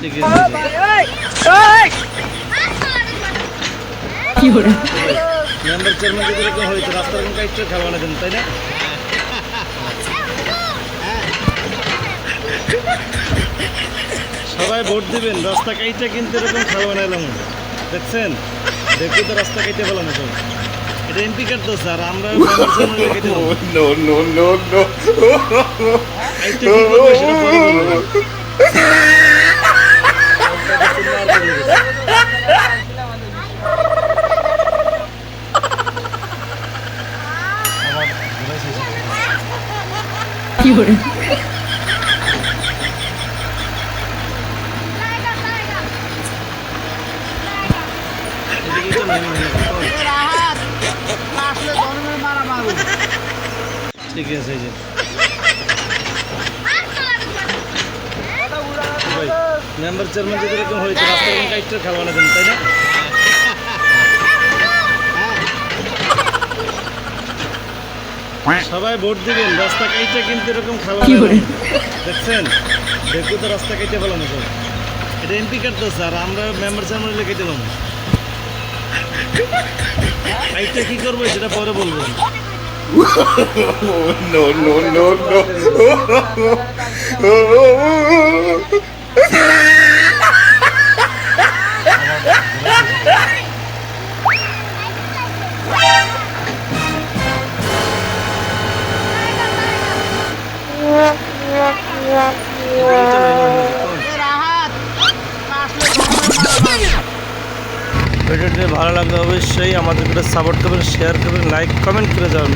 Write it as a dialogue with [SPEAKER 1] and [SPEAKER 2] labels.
[SPEAKER 1] ঠিক আছে member chairman যদি এরকম হইতো রাস্তার কোন না তাই না সবাই ভোট দিবেন রাস্তা কাইটটা কিন্তু এরকম খাওয়া না এলাম দেখছেন দেখি তো রাস্তা কাইটে পেলাম সব এটা এমপি কার্ড তো স্যার আমরা মেম্বার চেয়ারম্যান কেটে দেবো হয়। ঠিক আছে মেম্বার চেয়ারম্যান যদি এরকম রাস্তার কোন কাইটটা খাওয়া না দেন, তাই না সবাই ভোট দিবেন রাস্তা কাইটটা কিন্তু এরকম না দেন। দেখছেন দেখো তো রাস্তা কেটে পেলাম সব এটা এমপি কার্ড তো স্যার আমরা মেম্বার চেয়ারম্যান লিখে দিলাম কাইটটা কি করব সেটা পরে বলব
[SPEAKER 2] no, no, no, no.
[SPEAKER 1] ভিডিওটি ভালো লাগলে অবশ্যই আমাদের সাপোর্ট করবেন শেয়ার করবেন লাইক কমেন্ট করে যাবেন।